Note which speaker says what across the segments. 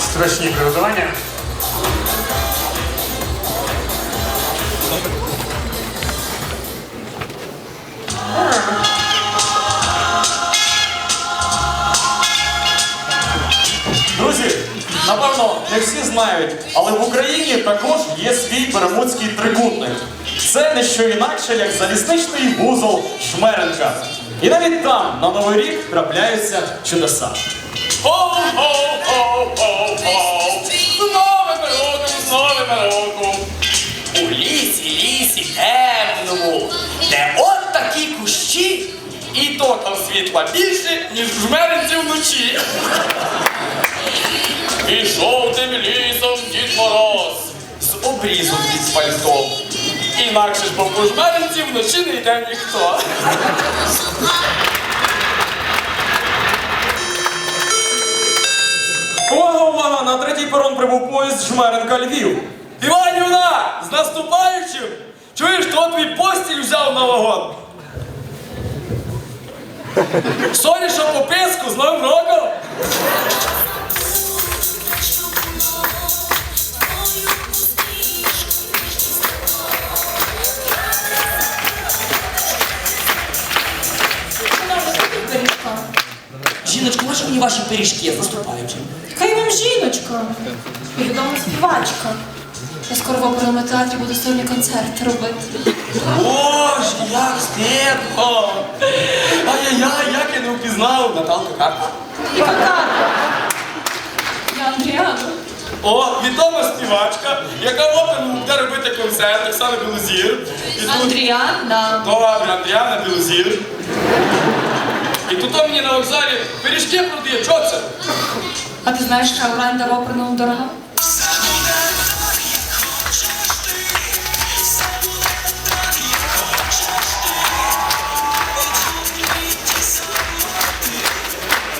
Speaker 1: Страшні приготування.
Speaker 2: Друзі, напевно, не всі знають, але в Україні також є свій бермудський трикутник. Це не що інакше, як залізничний вузол Жмеренка. І навіть там на Новий рік трапляються чудеса.
Speaker 3: Хоу-хоу-хоу-хоу-хоу! З новим роком, з новим роком! У лісі, лісі темному, де от такі кущі, і то там світла більше, ніж в жмеринці вночі. Пішов тим лісом Дід Мороз з обрізом під пальтом. Інакше ж бо по жмеринці вночі не йде ніхто.
Speaker 2: Перон прибув поїзд Жмеренка Львів.
Speaker 3: Іванівна, з наступаючим! Чуєш, хто твій постіль взяв на вагон? Сорі, що по писку з Новим роком?
Speaker 4: Мені ваші пиріжки з наступаючим?
Speaker 5: Хай вам жіночка. І відома співачка. Я скоро в оперному театрі буду сольний концерт робити.
Speaker 3: Боже, як стидно! Ай-яй-яй, як я не впізнав Наталку Карпа.
Speaker 5: Яка карта? Я Андріана.
Speaker 3: О, відома співачка, яка в оперному буде робити концерт, Оксана Білозір. І тут
Speaker 5: Андріана.
Speaker 3: Добре, Андріана Білозір. І тут мені на вокзалі пиріжки продає. Чого це?
Speaker 5: А ти знаєш, що оренда в оперному дорога?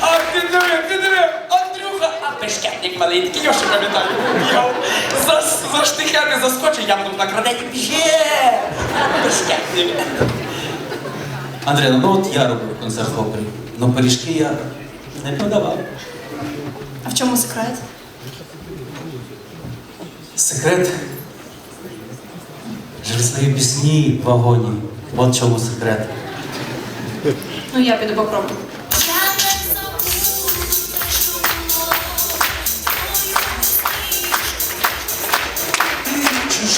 Speaker 3: А ти диви, ти диви, Андрюха, а пешкетник маленький, я ще пам'ятаю. За, за штихами заскочив, я буду на крадені біже. Пешкетник.
Speaker 6: Андрій, ну от я робив концерт в опері. Ну пиріжки я не продавав.
Speaker 5: А в чому секрет?
Speaker 6: Секрет. Свої пісні в вагоні. От в чому секрет.
Speaker 5: Ну, я піду попробую.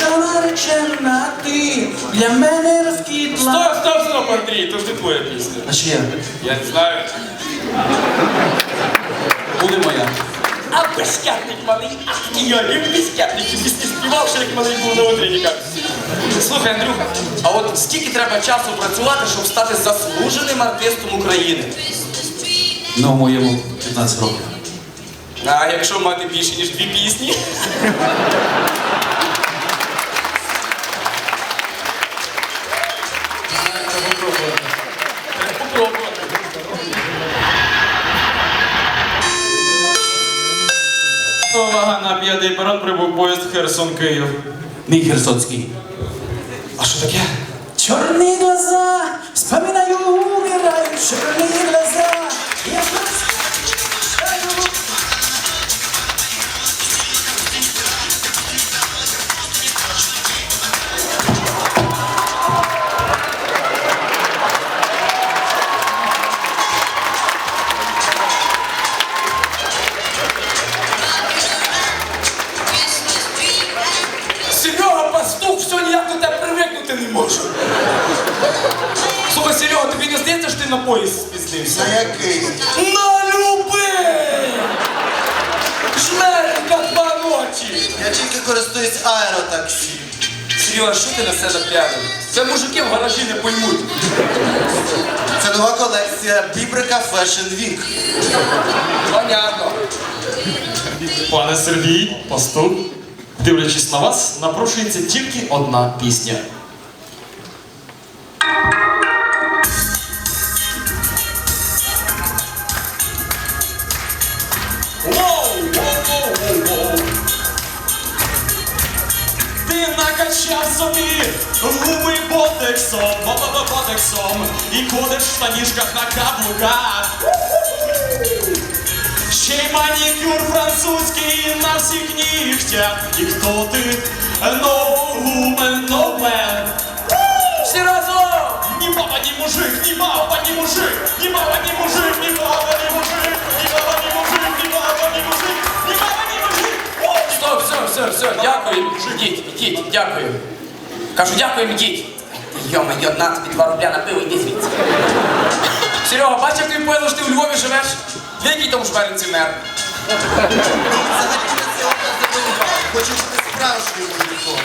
Speaker 6: Чужа наречена ти для мене розквітла.
Speaker 3: Стоп, стоп, стоп, Андрій, то ж не твоя пісня.
Speaker 6: А ще
Speaker 3: Я не знаю.
Speaker 6: буде моя.
Speaker 3: А пешкетник малий, ах, я люблю пешкетників, пісні співав, ще як малий був на утренниках. Слухай, Андрюха, а от скільки треба часу працювати, щоб стати заслуженим артистом України?
Speaker 6: Ну, моєму 15 років.
Speaker 3: А якщо мати більше, ніж дві пісні?
Speaker 2: на п'ятий перон прибув поїзд Херсон Київ.
Speaker 6: Мій Херсонський.
Speaker 3: А що таке?
Speaker 6: Черные глаза, вспоминаю, умираю, чорні глаза. Я
Speaker 3: Серега можу. Слухай, Серега, тобі не здається, що ти на поїзд спізнився?
Speaker 7: На який?
Speaker 3: На любий! Жмеренка два ночі!
Speaker 7: Я тільки користуюсь аеротаксі.
Speaker 3: Серега, що ти на себе п'яний? Це мужики в гаражі не поймуть.
Speaker 7: Це нова колекція Бібрика Fashion Week.
Speaker 3: Понятно.
Speaker 2: Пане Сергій, пастух, дивлячись на вас, напрошується тільки одна пісня. Накачав собі губи ботексом, бо ботексом, і ходиш в штанішках на каблуках. Ще й манікюр французький на всіх нігтях. І хто ти? No woman, no man. Мужик, ні баба, ні мужик, ні баба, ні мужик, ні баба, ні мужик, ні баба, ні мужик, ні баба, ні мужик, ні баба, ні мужик.
Speaker 3: Стоп, все, все, все, дякую. Ідіть, ідіть, дякую. Кажу, дякую, ідіть. Йо-моє, на тобі два рубля на пиво, іди звідси. Серега, бачиш, як тобі поїло, що ти у Львові живеш? Для який там шверинці мер?
Speaker 7: Взагалі на це образ забивав. Хочу бути справжнім мужиком.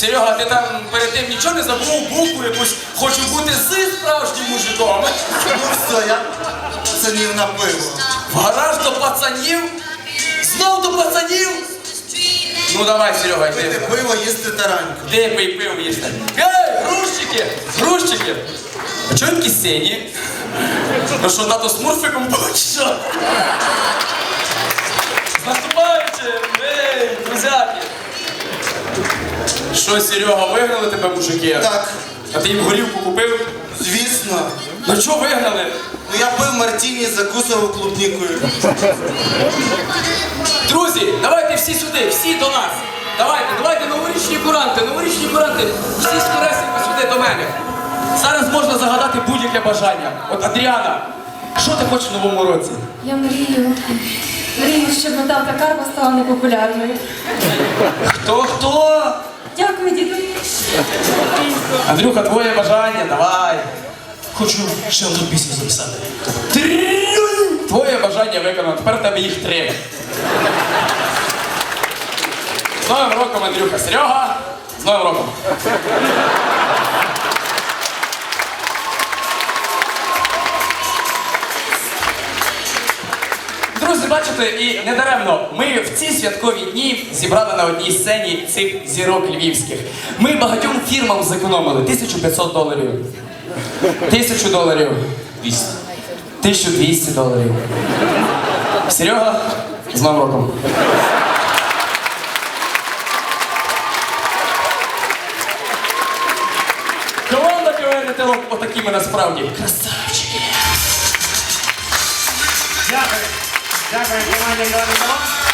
Speaker 3: Серега, ти там перед тим нічого не забув букву якусь. Хочу бути з справжнім мужиком.
Speaker 7: Ну все, я пацанів на пиво.
Speaker 3: В гараж до пацанів? Знов до пацанів? Ну давай, Серега,
Speaker 7: Пити пиво, їсти тараньку.
Speaker 3: Де пий пиво їсти? Ей, грузчики! Грузчики! А чого такі сині? Ну що, тато з мурфиком був, чи що? З наступаючим! Ей, друзяки! Що, Серега, вигнали тебе мужики?
Speaker 7: Так,
Speaker 3: А ти їм горівку купив?
Speaker 7: звісно.
Speaker 3: Ну чого вигнали?
Speaker 7: Ну я пив мартіні, закусував клубнікою.
Speaker 3: Друзі, давайте всі сюди, всі до нас. Давайте, давайте новорічні куранти, новорічні куранти. Всі скоресенько сюди до мене. Зараз можна загадати будь-яке бажання. От Адріана, що ти хочеш в новому році?
Speaker 5: Я мрію. Мрію, щоб Наталка Карпа стала непопулярною.
Speaker 3: Хто хто?
Speaker 5: Дякую, діду.
Speaker 3: Андрюха, твоє бажання, давай.
Speaker 6: Хочу ще одну пісню записати.
Speaker 3: Три! Твоє бажання виконано, тепер тебе їх три. З Новим роком, Андрюха, Серега, з Новим роком. Бачите, і недаремно ми в ці святкові дні зібрали на одній сцені цих зірок львівських. Ми багатьом фірмам зекономили 1500 доларів, 1000 доларів, 1200 доларів. Серега, з Новим роком. Команда КВН «Телок» отакі ми насправді. Красавчики.
Speaker 1: Дякую. Дякую, команді «Грати Талант».